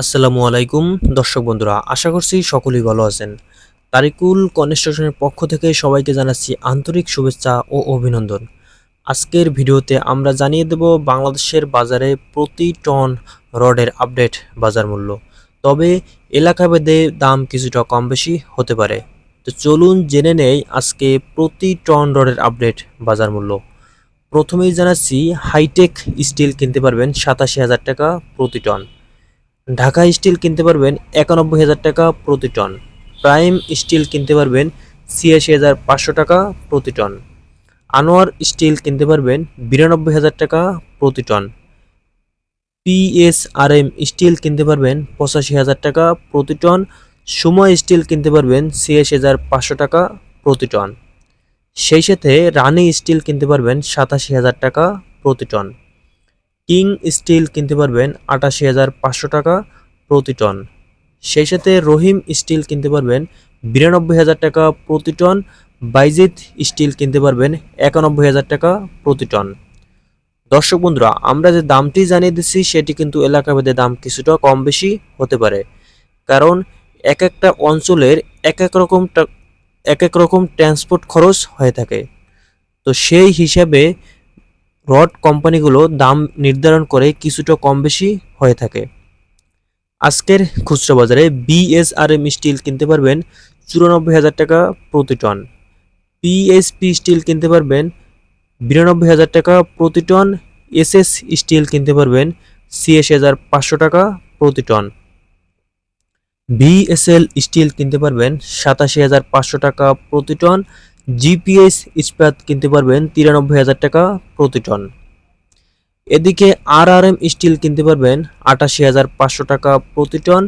আসসালামু আলাইকুম, দর্শক বন্ধুরা, আশা করছি সকলেই ভালো আছেন। তারিকুল কনস্ট্রাকশনের পক্ষ থেকে সবাইকে জানাচ্ছি আন্তরিক শুভেচ্ছা ও অভিনন্দন। আজকের ভিডিওতে আমরা জানিয়ে দেব বাংলাদেশের বাজারে প্রতি টন রডের আপডেট বাজার মূল্য। তবে এলাকাভেদে দাম কিছুটা কম বেশি হতে পারে। তো চলুন জেনে নেই আজকে প্রতি টন রডের আপডেট বাজার মূল্য। প্রথমেই জানাচ্ছি হাইটেক স্টিল কিনতে পারবেন সাতাশি হাজার টাকা প্রতি টন। ঢাকা স্টিল কিনতে পারবেন একানব্বই হাজার টাকা প্রতি টন। প্রাইম স্টিল কিনতে পারবেন ছিয়াশি হাজার পাঁচশো টাকা প্রতি টন। আনোয়ার স্টিল কিনতে পারবেন বিরানব্বই হাজার টাকা প্রতি টন। পিএসআরএম স্টিল কিনতে পারবেন পঁচাশি হাজার টাকা প্রতি টন। সময় স্টিল কিনতে পারবেন ছিয়াশি হাজার পাঁচশো টাকা প্রতি টন। সেই সাথে রানি স্টিল কিনতে পারবেন সাতাশি হাজার টাকা প্রতি টন। কিং স্টিল কিনতে পারবেন আটাশি হাজার পাঁচশো টাকা প্রতি টন। সেই সাথে রহিম স্টিল কিনতে পারবেন বিরানব্বই হাজার টাকা প্রতি টন বাইজিত স্টিল কিনতে পারবেন একানব্বই হাজার টাকা প্রতি টন। দর্শক বন্ধুরা, আমরা যে দামটি জানিয়ে দিচ্ছি, সেটি কিন্তু এলাকাভেদে দাম কিছুটা কম বেশি হতে পারে। কারণ এক একটা অঞ্চলের এক এক রকম এক এক রকম ট্রান্সপোর্ট খরচ হয়ে থাকে। তো সেই হিসাবে রড কোম্পানিগুলো দাম নির্ধারণ করে কিছুটা কম বেশি হয়ে থাকে। আজকের খুচরা বাজারে বিএসআরএম স্টিল কিনতে পারবেন চুরানব্বই হাজার টাকা প্রতি টন। পিএসপি স্টিল কিনতে পারবেন বিরানব্বই হাজার টাকা প্রতি টন। এসএস স্টিল কিনতে পারবেন ছিয়াশি হাজার পাঁচশো টাকা প্রতি টন। ভিএসএল স্টিল কিনতে পারবেন সাতাশি হাজার পাঁচশো টাকা প্রতি টন। জিপিএস ইস্পাত কিনতে পারবেন তিরানব্বই হাজার টাকা প্রতি টন। এদিকে আর আর এম স্টিল কিনতে পারবেন আটাশি হাজার পাঁচশো টাকা প্রতি টন।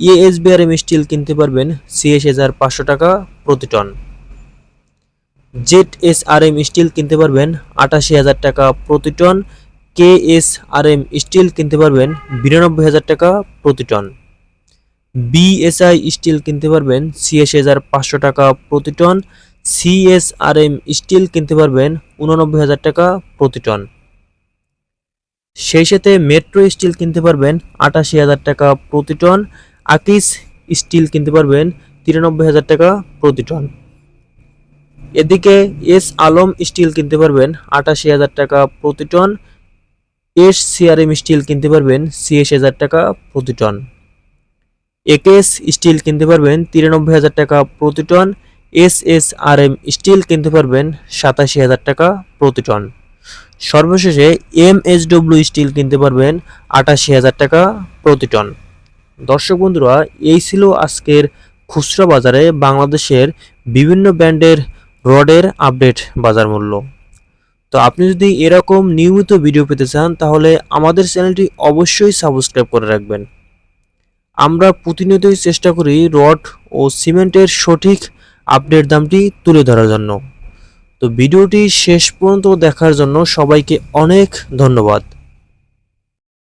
এএসবিআরএম স্টিল কিনতে পারবেন ছিয়াশি হাজার পাঁচশো টাকা প্রতি ton. Z S R M steel কিনতে পারবেন আটাশি হাজার টাকা প্রতি ton. K S R M steel কিনতে পারবেন বিরানব্বই হাজার টাকা প্রতি টন। বিএসআই স্টিল কিনতে পারবেন ছিয়াশি হাজার পাঁচশো টাকা প্রতি টন। সিএসআরএম স্টিল কিনতে পারবেন উননব্বই হাজার টাকা প্রতি টন। সেই সাথে মেট্রো স্টিল কিনতে পারবেন আটাশি হাজার টাকা প্রতি টন। আকিস স্টিল কিনতে পারবেন তিরানব্বই হাজার টাকা প্রতি টন। এদিকে এস আলম স্টিল কিনতে পারবেন আটাশি হাজার টাকা প্রতি টন। এস সিআরএম স্টিল কিনতে পারবেন ছিয়াশি হাজার টাকা প্রতি টন। একেএস স্টিল কিনতে পারবেন তিরানব্বই হাজার টাকা প্রতি ton. S S R M steel কিনতে পারবেন সাতাশি হাজার টাকা প্রতি টন। সর্বশেষে এম এস ডব্লিউ স্টিল কিনতে পারবেন আটাশি হাজার টাকা প্রতি টন। দর্শক বন্ধুরা, এই ছিল আজকের খুচরা বাজারে বাংলাদেশের বিভিন্ন ব্র্যান্ডের রডের আপডেট বাজার মূল্য। তো আপনি যদি এরকম নিয়মিত ভিডিও পেতে চান, তাহলে আমাদের চ্যানেলটি অবশ্যই সাবস্ক্রাইব করে রাখবেন। আমরা প্রতিনিয়তই চেষ্টা করি রড ও সিমেন্টের সঠিক আপডেট দামটি তুলে ধরার জন্য। তো ভিডিওটি শেষ পর্যন্ত দেখার জন্য সবাইকে অনেক ধন্যবাদ।